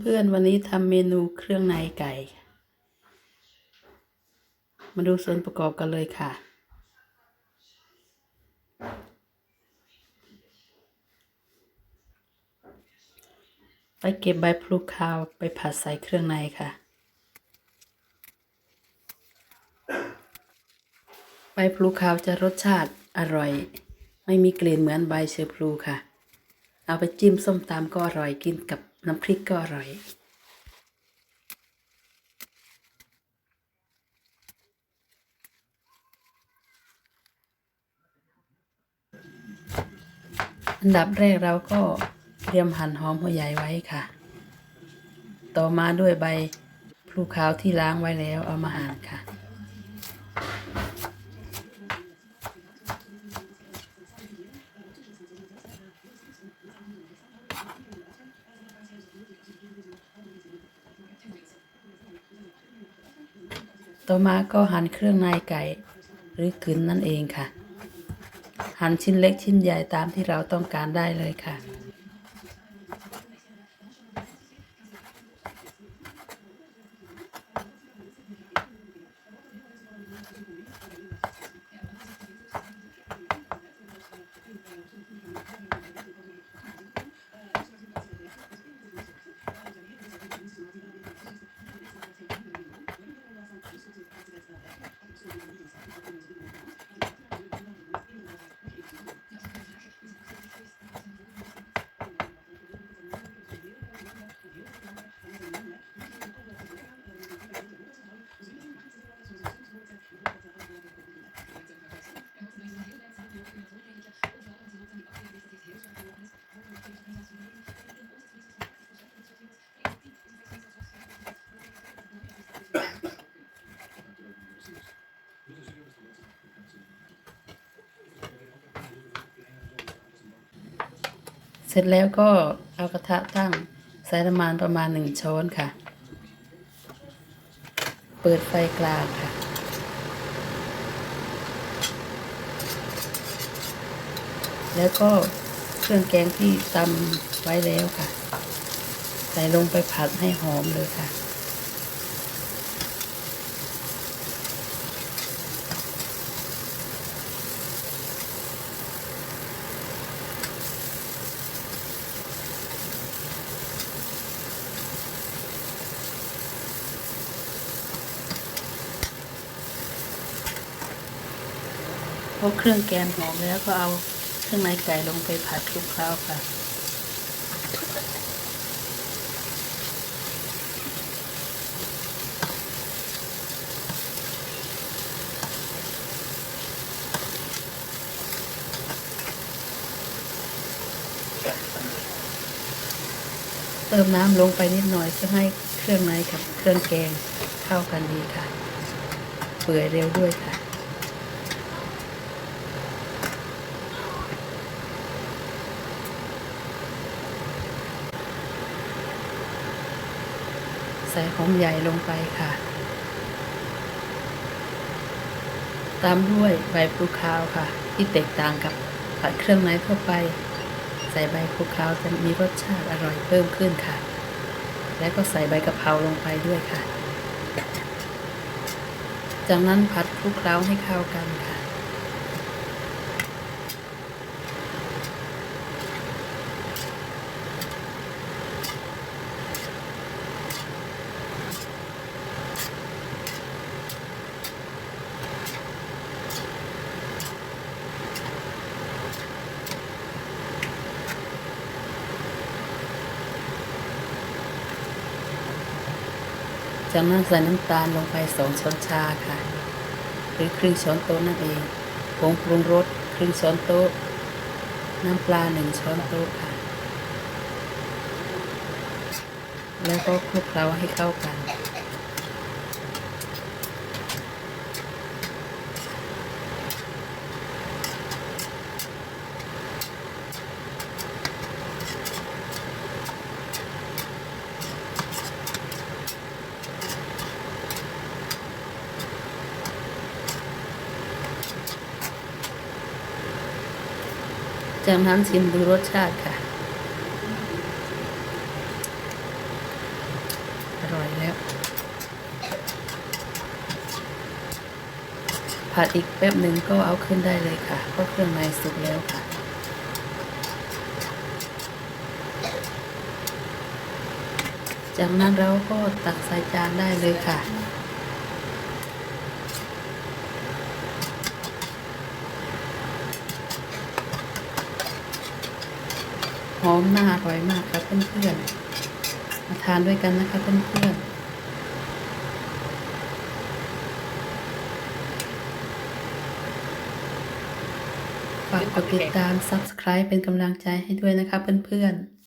เพื่อนๆวันนี้ทำเมนูเครื่องในไก่ มาดูส่วนประกอบกันเลยค่ะ ไปเก็บใบพลูคาวไปผัดใส่เครื่องในค่ะ ใบพลูคาวจะรสชาติอร่อย ไม่มีกลิ่นเหมือนใบเชอพลูค่ะ เอาไปจิ้มส้มตำก็อร่อยกินกับ น้ำพริกก็อร่อย อันดับแรกเราก็เตรียมหั่นหอมหัวใหญ่ไว้ค่ะ ต่อมาด้วยใบพลูขาวที่ล้างไว้แล้วเอามาหั่นค่ะ ต่อมาก็หั่นเครื่องในไก่หรือกึนนั่นเองค่ะ หั่นชิ้นเล็กชิ้นใหญ่ตามที่เราต้องการได้เลยค่ะ สร็จแล้วก็เอากระทะตั้งใส่น้ำมันประมาณหนึ่งช้อนค่ะ เปิดไฟกลางค่ะ แล้วก็เครื่องแกงที่ตำไว้แล้วค่ะ ใส่ลงไปผัดให้หอมเลยค่ะ พอเครื่องแกงหอมแล้วก็เอาเครื่องในไก่ลงไปผัดคลุกเคล้าค่ะเติมน้ำลงไปนิดหน่อยเพื่อให้เครื่องในกับเครื่องแกงเข้ากันดีค่ะ เปื่อยเร็วด้วยค่ะ ใส่หอมใหญ่ลงไปค่ะ ตามด้วยใบพลูคาวค่ะ ที่แตกต่างกับผัดเครื่องในทั่วไป ใส่ใบพลูคาวจะมีรสชาติอร่อยเพิ่มขึ้นค่ะ แล้วก็ใส่ใบกะเพราลงไปด้วยค่ะ จากนั้นผัดคลุกเคล้าให้เข้ากันค่ะ จากนั้นใส่น้ำตาลลงไปสองช้อนชาค่ะ หรือครึ่งช้อนโต๊ะนั่นเองผงปรุงรสครึ่งช้อนโต๊ะ น้ำปลาหนึ่งช้อนโต๊ะค่ะ แล้วก็คลุกเคล้าให้เข้ากัน จากนั้นชิมดูรสชาติค่ะ อร่อยแล้ว ผัดอีกแป๊บหนึ่งก็เอาขึ้นได้เลยค่ะ เพราะเครื่องในสุกแล้วค่ะจากนั้นเราก็ตักใส่จานได้เลยค่ะ หอมน่าอร่อยมากครับเพื่อนๆมาทานด้วยกันนะคะเพื่อนๆฝากกดติดตาม subscribe เป็นกำลังใจให้ด้วยนะคะเพื่อนๆ